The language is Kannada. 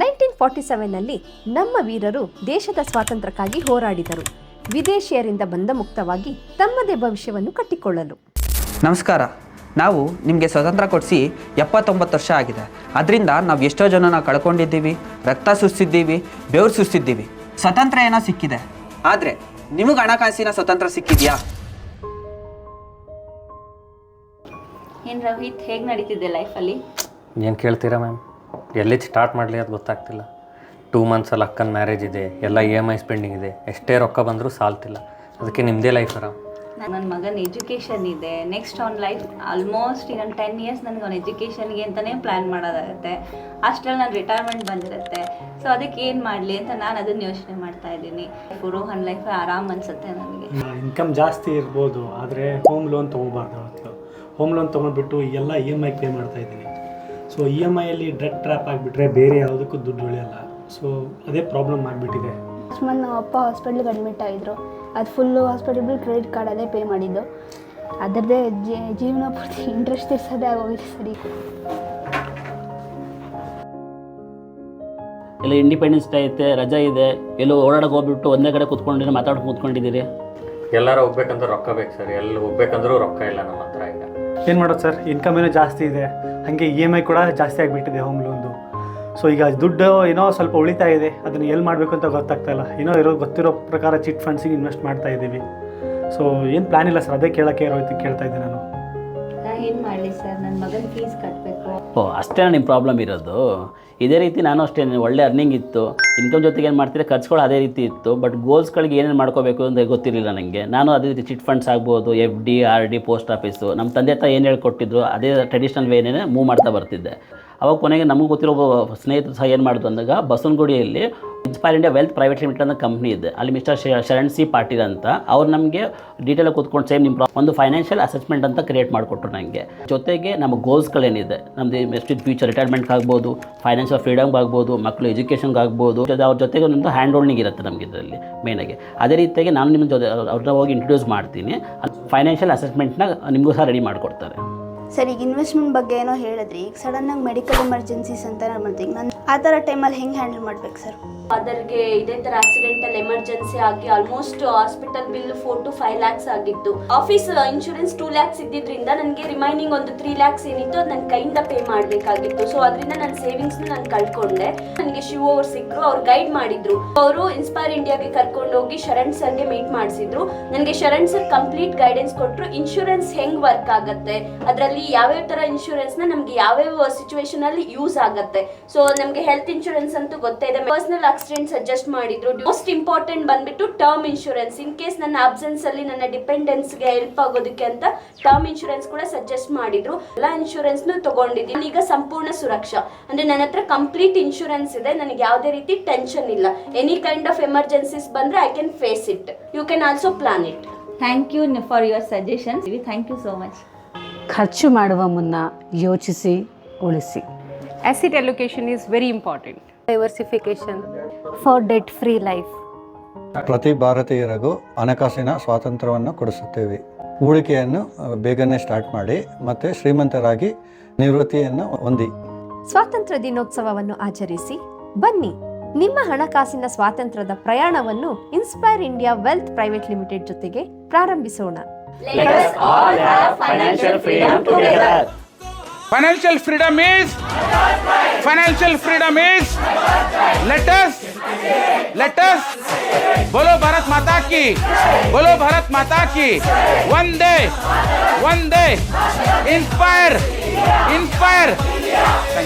ನೈನ್ಟೀನ್ ಫಾರ್ಟಿ ಸೆವೆನ್ನಲ್ಲಿ ನಮ್ಮ ವೀರರು ದೇಶದ ಸ್ವಾತಂತ್ರ್ಯಕ್ಕಾಗಿ ಹೋರಾಡಿದರು. ವಿದೇಶಿಯರಿಂದ ಬಂದ ಮುಕ್ತವಾಗಿ ತಮ್ಮದೇ ಭವಿಷ್ಯವನ್ನು ಕಟ್ಟಿಕೊಳ್ಳಲು. ನಮಸ್ಕಾರ. ನಾವು ನಿಮಗೆ ಸ್ವತಂತ್ರ ಕೊಡಿಸಿ ಎಪ್ಪತ್ತೊಂಬತ್ತು ವರ್ಷ ಆಗಿದೆ. ಅದರಿಂದ ನಾವು ಎಷ್ಟೋ ಜನನ ಕಳ್ಕೊಂಡಿದ್ದೀವಿ ರಕ್ತ ಸುರಿಸಿದ್ದೀವಿ ಬೆವರು ಸುರಿಸಿದ್ದೀವಿ. ಸ್ವತಂತ್ರ ಏನೋ ಸಿಕ್ಕಿದೆ. ಆದರೆ ನಿಮಗೆ ಹಣಕಾಸಿನ ಸ್ವತಂತ್ರ ಸಿಕ್ಕಿದೆಯಾ? ಏನು ರವಿತ್ ಹೇಗೆ ನಡೀತಿದೆ ಲೈಫಲ್ಲಿ ಏನು ಕೇಳ್ತೀರಾ ಮ್ಯಾಮ್ ಎಲ್ಲಿ ಸ್ಟಾರ್ಟ್ ಮಾಡಲಿ ಅದು ಗೊತ್ತಾಗ್ತಿಲ್ಲ. ಟೂ ಮಂತ್ಸಲ್ಲಿ ಅಕ್ಕನ ಮ್ಯಾರೇಜ್ ಇದೆ ಎಲ್ಲ ಇ ಎಂ ಐ ಸ್ಪೆಂಡಿಂಗ್ ಇದೆ ಎಷ್ಟೇ ರೊಕ್ಕ ಬಂದರೂ ಸಾಲ್ತಿಲ್ಲ. ಅದಕ್ಕೆ ನಿಮ್ಮದೇ ಲೈಫ್ ಆರಾಮ್. ನನ್ನ ಮಗನ ಎಜುಕೇಷನ್ ಇದೆ ನೆಕ್ಸ್ಟ್ ಅವ್ನ ಲೈಫ್ ಆಲ್ಮೋಸ್ಟ್ ಇನ್ನೊಂದು ಟೆನ್ ಇಯರ್ಸ್ ನನಗೆ ಅವ್ನ ಎಜುಕೇಷನ್ಗೆ ಅಂತಲೇ ಪ್ಲ್ಯಾನ್ ಮಾಡೋದಾಗುತ್ತೆ ಅಷ್ಟರಲ್ಲಿ ನಾನು ರಿಟೈರ್ಮೆಂಟ್ ಬಂದಿರುತ್ತೆ. ಸೊ ಅದಕ್ಕೆ ಏನು ಮಾಡಲಿ ಅಂತ ನಾನು ಅದನ್ನು ಯೋಚನೆ ಮಾಡ್ತಾ ಇದ್ದೀನಿ. ರೋಹನ್ ಲೈಫ್ ಆರಾಮ್ ಅನ್ಸುತ್ತೆ ನನಗೆ. ಇನ್ಕಮ್ ಜಾಸ್ತಿ ಇರ್ಬೋದು ಆದರೆ ಹೋಮ್ ಲೋನ್ ತೊಗೋಬಾರ್ದು ಹೋಮ್ ಲೋನ್ ತೊಗೊಂಡ್ಬಿಟ್ಟು ಎಲ್ಲ ಇ ಎಂ ಐ ಪೇ ಮಾಡ್ತಾ ಇದ್ದೀನಿ. ಸೊ ಇ ಎಂ ಐಯಲ್ಲಿ ಡ್ರಗ್ ಟ್ರ್ಯಾಪ್ ಆಗಿಬಿಟ್ರೆ ಬೇರೆ ಯಾವುದಕ್ಕೂ ದುಡ್ಡು ಉಳಿಯಲ್ಲ. ಸೊ ಅದೇ ಪ್ರಾಬ್ಲಮ್ ಆಗಿಬಿಟ್ಟಿದೆ. ಲಾಸ್ಟ್ ಮಂತ್ ನಮ್ಮ ಅಪ್ಪ ಹಾಸ್ಪಿಟ್ಲಿಗೆ ಅಡ್ಮಿಟ್ ಆಗಿದ್ರು. ಅದು ಫುಲ್ಲು ಹಾಸ್ಪಿಟಲ್ ಬಿಲ್ ಕ್ರೆಡಿಟ್ ಕಾರ್ಡಲ್ಲೇ ಪೇ ಮಾಡಿದ್ದು. ಅದರದ್ದೇ ಜೀವನ ಪೂರ್ತಿ ಇಂಟ್ರೆಸ್ಟ್ ಇರ್ಸೋದೇ ಆಗೋಗಿದೆ ಸರಿ. ಎಲ್ಲ ಇಂಡಿಪೆಂಡೆನ್ಸ್ ಡೇ ಐತೆ ರಜಾ ಇದೆ. ಎಲ್ಲೋ ಓಡಾಡಕ್ಕೆ ಹೋಗ್ಬಿಟ್ಟು ಒಂದೇ ಕಡೆ ಕೂತ್ಕೊಂಡಿರಿ ಮಾತಾಡ್ಕೊಂಡು ಕೂತ್ಕೊಂಡಿದ್ದೀರಿ? ಎಲ್ಲರೂ ಹೋಗ್ಬೇಕಂದ್ರೆ ರೊಕ್ಕ ಬೇಕು ಸರ್. ಎಲ್ಲಿ ಹೋಗ್ಬೇಕಂದ್ರೂ ರೊಕ್ಕ ಇಲ್ಲ ನಮ್ಮ ಹತ್ರ. ಏನು ಮಾಡೋದು ಸರ್? ಇನ್ಕಮ್ ಏನೋ ಜಾಸ್ತಿ ಇದೆ. ಹಾಗೆ ಇ ಎಂ ಐ ಕೂಡ ಜಾಸ್ತಿ ಆಗಿಬಿಟ್ಟಿದೆ ಹೋಮ್ ಲೋನ್ದು ಸೊ ಈಗ ದುಡ್ಡು ಏನೋ ಸ್ವಲ್ಪ ಉಳಿತಾ ಇದೆ. ಅದನ್ನು ಎಲ್ಲಿ ಮಾಡಬೇಕು ಅಂತ ಗೊತ್ತಾಗ್ತಾ ಇಲ್ಲ. ಏನೋ ಇರೋ ಗೊತ್ತಿರೋ ಪ್ರಕಾರ ಚಿಟ್ ಫಂಡ್ಸಿಗೆ ಇನ್ವೆಸ್ಟ್ ಮಾಡ್ತಾ ಇದ್ದೀವಿ. ಸೊ ಏನು ಪ್ಲ್ಯಾನ್ ಇಲ್ಲ ಸರ್? ಅದೇ ಕೇಳೋಕ್ಕೆ ಇರೋಯ್ತು ಕೇಳ್ತಾ ಇದ್ದೆ ನಾನು. ನಾನು ಏನು ಮಾಡಲಿ ಸರ್? ನನ್ನ ಮಗನ ಫೀಸ್ ಕಟ್ಟಬೇಕು ಓ ಅಷ್ಟೇ ನಿಮ್ಮ ಪ್ರಾಬ್ಲಮ್ ಇರೋದು? ಇದೇ ರೀತಿ ನಾನು ಅಷ್ಟೇ ಒಳ್ಳೆ ಅರ್ನಿಂಗ್ ಇತ್ತು. ಇನ್ಕಮ್ ಜೊತೆಗೆ ಏನು ಮಾಡ್ತೀರಾ? ಖರ್ಚುಗಳು ಅದೇ ರೀತಿ ಇತ್ತು. ಬಟ್ ಗೋಲ್ಸ್ಗಳಿಗೆ ಏನೇನು ಮಾಡ್ಕೋಬೇಕು ಅಂತ ಗೊತ್ತಿರಲಿಲ್ಲ ನನಗೆ ನಾನು ಅದೇ ರೀತಿ ಚಿಟ್ ಫಂಡ್ಸ್ ಆಗ್ಬೋದು F D R D post office ನಮ್ಮ ತಂದೆ ತಾಯಿ ಏನು ಹೇಳ್ಕೊಟ್ಟಿದ್ರು, ಅದೇ ಟ್ರೆಡಿಷನಲ್ ವೇನೇ ಮೂವ್ ಮಾಡ್ತಾ ಬರ್ತಿದ್ದೆ. ಅವಾಗ ಕೊನೆಗೆ ನಮಗೆ ಗೊತ್ತಿರೋ ಸ್ನೇಹಿತರು ಸಹ ಏನು ಮಾಡಿದ್ರು ಅಂದಾಗ, ಬಸವನಗುಡಿಯಲ್ಲಿ Inspire India Wealth Private Limited ಅನ್ನೋ ಕಂಪ್ನಿ ಇದೆ. ಅಲ್ಲಿ ಮಿಸ್ಟರ್ ಶರಣ್ ಸಿ ಪಾಟೀಲ್ ಅಂತ. ಅವ್ರು ನಮಗೆ ಡೀಟೇಲ್ ಕೂತ್ಕೊಂಡು ಸೇಮ್ ನಿಮ್ಮ ಒಂದು ಫೈನಾನ್ಷಿಯಲ್ ಅಸೆಸ್ಮೆಂಟ್ ಅಂತ ಕ್ರಿಯೇಟ್ ಮಾಡಿಕೊಟ್ರು ನನಗೆ ಜೊತೆಗೆ ನಮ್ಮ ಗೋಲ್ಸ್ಗಳೇನಿದೆ ನಮ್ಮದು ಎಷ್ಟು ಫ್ಯೂಚರ್ ರಿಟೈರ್ಮೆಂಟ್ ಆಗ್ಬೋದು ಫೈನಾನ್ಷಿಯಲ್ ಫ್ರೀಡಮ್ಗೆ ಆಗ್ಬೋದು ಮಕ್ಕಳು ಎಜುಕೇಷನ್ಗೆ ಆಗ್ಬೋದು ಅವ್ರ ಜೊತೆಗೆ ಒಂದು ಹ್ಯಾಂಡ್ ಹೋಲ್ಡಿಂಗ್ ಇರುತ್ತೆ ನಮಗೆ ಇದರಲ್ಲಿ ಮೇನಾಗಿ ಅದೇ ರೀತಿಯಾಗಿ ನಾನು ನಿಮ್ಮ ಜೊತೆ ಅವ್ರನ್ನ ಹೋಗಿ ಇಂಟ್ರೊಡ್ಯೂಸ್ ಮಾಡ್ತೀನಿ. ಫೈನಾನ್ಷಿಯಲ್ ಅಸೆಸ್ಮೆಂಟ್ನ ನಿಮಗೂ ಸಹ ರೆಡಿ ಮಾಡಿಕೊಡ್ತಾರೆ. ಸರ್, ಈಗ ಇನ್ವೆಸ್ಟ್ಮೆಂಟ್ ಬಗ್ಗೆ ಏನೋ ಹೇಳಿದ್ರಿ, ಈಗ ಸಡನ್ನಾಗಿ ಮೆಡಿಕಲ್ ಎಮರ್ಜೆನ್ಸೀಸ್ ಅಂತ ಮಾಡ್ತೀನಿ. ನಾನು ಆ ಥರ ಟೈಮಲ್ಲಿ ಹೆಂಗೆ ಹ್ಯಾಂಡಲ್ ಮಾಡ್ಬೇಕು ಸರ್? ಅದರಿಗೆ ಇದೇ ತರ ಆಕ್ಸಿಡೆಂಟಲ್ ಎಮರ್ಜೆನ್ಸಿ ಆಗಿ almost hospital bill four to five lakhs ಆಗಿತ್ತು. ಆಫೀಸ್ ಇನ್ಶೂರೆನ್ಸ್ ಟೂ ಲ್ಯಾಕ್ಸ್ ಇದ್ದಿದ್ರಿಂದ ನನಗೆ ರಿಮೈನಿಂಗ್ ಒಂದು ತ್ರೀ ಲ್ಯಾಕ್ಸ್ ಏನಿತ್ತು ಅದು ನನ್ನ ಕೈಯಿಂದ ಪೇ ಮಾಡಬೇಕಾಗಿತ್ತು. ಸೊ ಅದರಿಂದ ನನ್ನ ಸೇವಿಂಗ್ಸ್ ನಾನು ಕಳ್ಕೊಂಡೆ. ನನಗೆ ಶಿವ ಅವ್ರು ಸಿಕ್ಕರು, ಅವ್ರು ಗೈಡ್ ಮಾಡಿದ್ರು. ಅವರು ಇನ್ಸ್ಪೈರ್ ಇಂಡಿಯಾಗೆ ಕರ್ಕೊಂಡು ಹೋಗಿ ಶರಣ್ ಸರ್ಗೆ ಮೀಟ್ ಮಾಡಿಸಿದ್ರು. ನನಗೆ ಶರಣ್ ಸರ್ ಕಂಪ್ಲೀಟ್ ಗೈಡೆನ್ಸ್ ಕೊಟ್ಟರು ಇನ್ಶೂರೆನ್ಸ್ ಹೆಂಗ್ ವರ್ಕ್ ಆಗುತ್ತೆ? ಅದರಲ್ಲಿ ಯಾವ್ಯಾವ ತರ ಇನ್ಶೂರೆನ್ಸ್ನ ನಮ್ಗೆ ಯಾವ್ಯಾವ ಸಿಚುವೇಶನ್ ಅಲ್ಲಿ ಯೂಸ್ ಆಗುತ್ತೆ? ಸೊ ನಮ್ಗೆ ಹೆಲ್ತ್ ಇನ್ಶೂರೆನ್ಸ್ ಅಂತೂ ಗೊತ್ತೇ ಇದೆ. ಪರ್ಸನಲ್ ಆಕ್ಸಿಡೆಂಟ್ ಸಜೆಸ್ಟ್ ಮಾಡಿದ್ರು. ಮೋಸ್ಟ್ ಇಂಪಾರ್ಟೆಂಟ್ ಬಂದ್ಬಿಟ್ಟು ಟರ್ಮ್ ಇನ್ಶೂರೆನ್ಸ್ ಇನ್ ಕೇಸ್ ನನ್ನ ಅಬ್ಸೆನ್ಸ್ ಅಲ್ಲಿ ನನ್ನ ಡಿಪೆಂಡೆನ್ಸ್ಗೆ ಹೆಲ್ಪ್ ಆಗೋದಕ್ಕೆ ಅಂತ ಟರ್ಮ್ ಇನ್ಶೂರೆನ್ಸ್ ಕೂಡ ಸಜೆಸ್ಟ್ ಮಾಡಿದ್ರು. ಎಲ್ಲ ಇನ್ಶೂರೆನ್ಸ್ ನು ತಗೊಂಡಿದ್ದೀನಿ. ಈಗ ಸಂಪೂರ್ಣ ಸುರಕ್ಷಾ. ಅಂದ್ರೆ ನನ್ನ ಹತ್ರ ಕಂಪ್ಲೀಟ್ ಇನ್ಶೂರೆನ್ಸ್ ಇದೆ. ನನಗೆ ಯಾವುದೇ ರೀತಿ ಟೆನ್ಷನ್ ಇಲ್ಲ. ಎನಿ ಕೈಂಡ್ ಆಫ್ ಎಮರ್ಜೆನ್ಸೀಸ್ ಬಂದ್ರೆ I can face it you can also plan it thank you for your suggestions thank you so much ಖರ್ಚು ಮಾಡುವ ಮುನ್ನ ಯೋಚಿಸಿ ಉಳಿಸಿ. Asset allocation is very important. Diversification. For debt free life ಪ್ರತಿ ಭಾರತೀಯರಿಗೂ ಹಣಕಾಸಿನ ಸ್ವಾತಂತ್ರ್ಯವನ್ನು ಕೊಡಿಸುತ್ತೇವೆ ಹೂಡಿಕೆಯನ್ನು ಬೇಗನೆ ಸ್ಟಾರ್ಟ್ ಮಾಡಿ ಮತ್ತು ಶ್ರೀಮಂತರಾಗಿ ನಿವೃತ್ತಿಯನ್ನು ಹೊಂದಿ ಸ್ವಾತಂತ್ರ್ಯ ದಿನೋತ್ಸವವನ್ನು ಆಚರಿಸಿ ಬನ್ನಿ ನಿಮ್ಮ ಹಣಕಾಸಿನ ಸ್ವಾತಂತ್ರ್ಯದ ಪ್ರಯಾಣವನ್ನು Inspire India Wealth Private Limited ಜೊತೆಗೆ ಪ್ರಾರಂಭಿಸೋಣ us all have Financial freedom is financial freedom is let us let us बोलो भारत माता की। बोलो भारत माता की। वंदे। वंदे। Inspire inspire thank you